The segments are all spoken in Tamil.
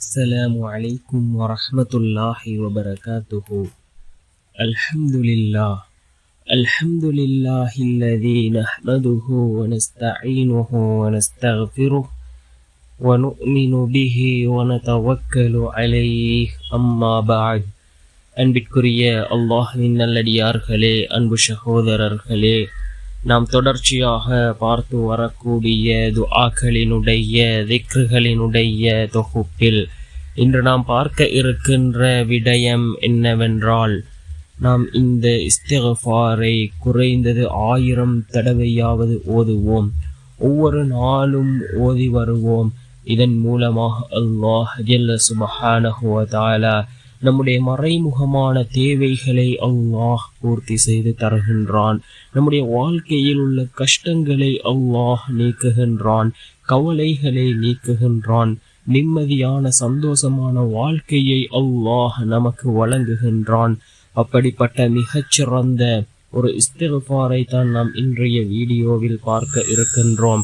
السلام عليكم ورحمة الله وبركاته الحمد لله الحمد لله الذي نحمده ونستعينه ونستغفره ونؤمن به ونتوكل عليه أما بعد அன்பிற்குரிய அல்லாஹ்வின் நல்லடியார்களே அன்பு சகோதரர்களே நாம் தொடர்ச்சியாக பார்த்து வரக்கூடிய துஆக்களினுடைய திக்ருகளினுடைய தொகுப்பில் இன்று நாம் பார்க்க இருக்கின்ற விடயம் என்னவென்றால் நாம் இந்த இஸ்திகஃபாரை குறைந்தது ஆயிரம் தடவையாவது ஓதுவோம். ஒவ்வொரு நாளும் ஓதி வருவோம். இதன் மூலமாக அல்லாஹ் ஜல்ல சுபஹானஹு நம்முடைய மறைமுகமான தேவைகளை அல்லாஹ் பூர்த்தி செய்து தருகின்றான். நம்முடைய வாழ்க்கையில் உள்ள கஷ்டங்களை அல்லாஹ் நீக்குகின்றான். கவலைகளை நீக்குகின்றான். நிம்மதியான சந்தோஷமான வாழ்க்கையை அல்லாஹ் நமக்கு வழங்குகின்றான். அப்படிப்பட்ட மிகச்சிறந்த ஒரு இஸ்திஃபாரை தான் நாம் இன்றைய வீடியோவில் பார்க்க இருக்கின்றோம்.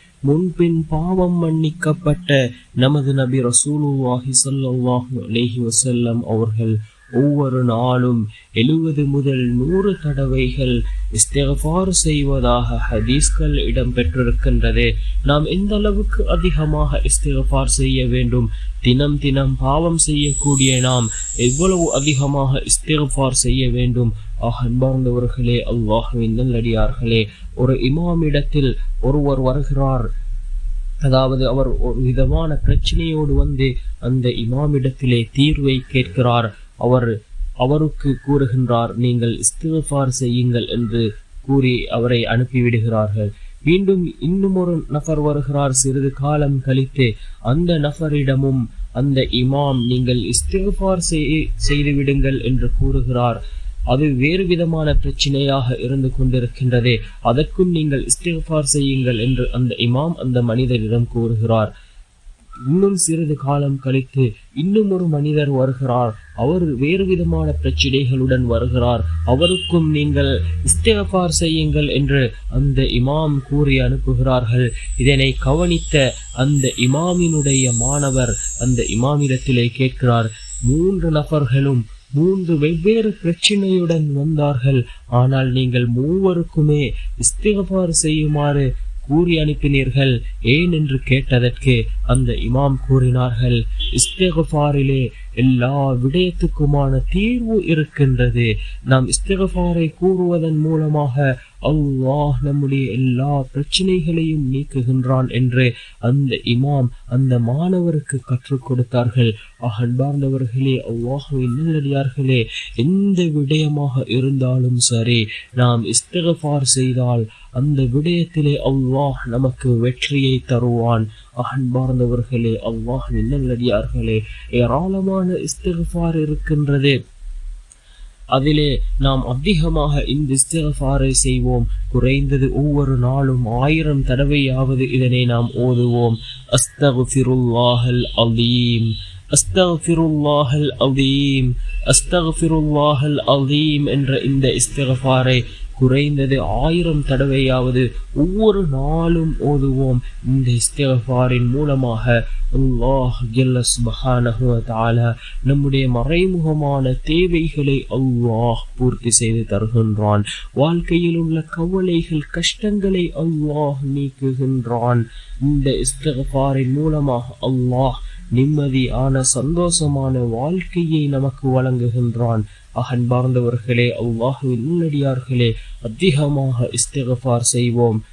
முன்பின் பாவம் மன்னிக்கப்பட்ட நமது நபி ரசூலுவாஹி ஸல்லல்லாஹு அலேஹி வசல்லம் அவர்கள் ஒவ்வொரு நாளும் எழுபது முதல் நூறு தடவைகள் இஸ்திஃபார் செய்வதாக ஹதீஸ்கள் இடம்பெற்றிருக்கின்றது. நாம் எந்த அளவுக்கு அதிகமாக இஸ்திஃபார் செய்ய வேண்டும்? தினம் தினம் பாவம் செய்யக்கூடிய நாம் எவ்வளவு அதிகமாக இஸ்திகபார் செய்ய வேண்டும்? ஆக அன்பார்ந்தவர்களே அல்லாஹுவின் நல்லடியார்களே ஒரு இமாமிடத்தில் ஒருவர் வருகிறார். அதாவது அவர் ஒரு விதமான பிரச்சனையோடு வந்து அந்த இமாமிடத்திலே தீர்வை கேட்கிறார். அவர் அவருக்கு கூறுகின்றார் நீங்கள் இஸ்திஃபார் செய்யுங்கள் என்று கூறி அவரை அனுப்பிவிடுகிறார்கள். மீண்டும் இன்னும் ஒரு நபர் வருகிறார். சிறிது காலம் கழித்து அந்த நபரிடமும் அந்த இமாம் நீங்கள் இஸ்திஃபார் செய்து விடுங்கள் என்று கூறுகிறார். அது வேறு விதமான பிரச்சனையாக இருந்து கொண்டிருக்கின்றதே. அதற்கும் நீங்கள் இஸ்திஃபார் செய்யுங்கள் என்று அந்த இமாம் அந்த மனிதரிடம் கூறுகிறார். இன்னும் சிறிது காலம் கழித்து இன்னும் ஒரு மனிதர் வருகிறார். அவர் வேறு விதமான பிரச்சனைகளுடன் வருகிறார். அவருக்கும் நீங்கள் இஸ்திஃபார் செய்யுங்கள் என்று அந்த இமாம் கூறி அனுப்புகிறார்கள். இதனை கவனித்த அந்த இமாமினுடைய மாணவர் அந்த இமாமிடத்திலே கேட்கிறார் மூன்று நபர்களும் மூன்று வெவ்வேறு பிரச்சனையுடன் வந்தார்கள். ஆனால் நீங்கள் மூவருக்குமே இஸ்திகபார் செய்யுமாறு கூறி அனுப்பினீர்கள். ஏன் என்று கேட்டதற்கு அந்த இமாம் கூறினார்கள் இஸ்தகஃபாரிலே எல்லா விடயத்துக்குமான தீர்வு இருக்கின்றது. நாம் இஸ்தகஃபாரை கூறுவதன் மூலமாக அல்லாஹ் நம்முடைய எல்லா பிரச்சனைகளையும் நீக்குகின்றான் என்று அந்த இமாம் அந்த மாணவருக்கு கற்றுக் கொடுத்தார்கள். அன்பார்ந்தவர்களே அல்லாஹுவின் நல்லடியார்களே எந்த விடயமாக இருந்தாலும் சரி நாம் இஸ்தகஃபார் செய்தால் அந்த விடயத்திலே அல்லாஹ் நமக்கு வெற்றியை தருவான். அன்பார்ந்தவர்களே அல்லாஹ் நல்லடியார்களே ஏராளமான இஸ்தகஃபார் இருக்கின்றது. அதிலே நாம் அதிகமாக இந்த இஸ்திகஃபாரை செய்வோம். குறைந்தது ஒவ்வொரு நாளும் ஆயிரம் தடவையாவது இதனை நாம் ஓதுவோம். அஸ்தகுஃபிருல்லாஹல் அலீம். அஸ்தகுஃபிருல்லாஹல் அலீம். அஸ்தகுஃபிருல்லாஹல் அலீம் என்ற இந்த இஸ்திகஃபாரை குறைந்தது ஆயிரம் தடவையாவது ஒவ்வொரு நாளும் ஓதுவோம். இந்த இஸ்திகஃபாரின் மூலமாக அல்லாஹ் ஜல்ல சுபஹானஹு நம்முடைய மறைமுகமான தேவைகளை அல்லாஹ் பூர்த்தி செய்து தருகின்றான். வாழ்க்கையில் உள்ள கவலைகள் கஷ்டங்களை அல்லாஹ் நீக்குகின்றான். இந்த இஸ்திகஃபாரின் மூலமாக அல்லாஹ் நிம்மதியான சந்தோஷமான வாழ்க்கையை நமக்கு வழங்குகின்றான். அகன்பார்ந்தவர்களே அவ்வாஹுவின் உள்ளடியார்களே அதிகமாக இஸ்திகபார் செய்வோம்.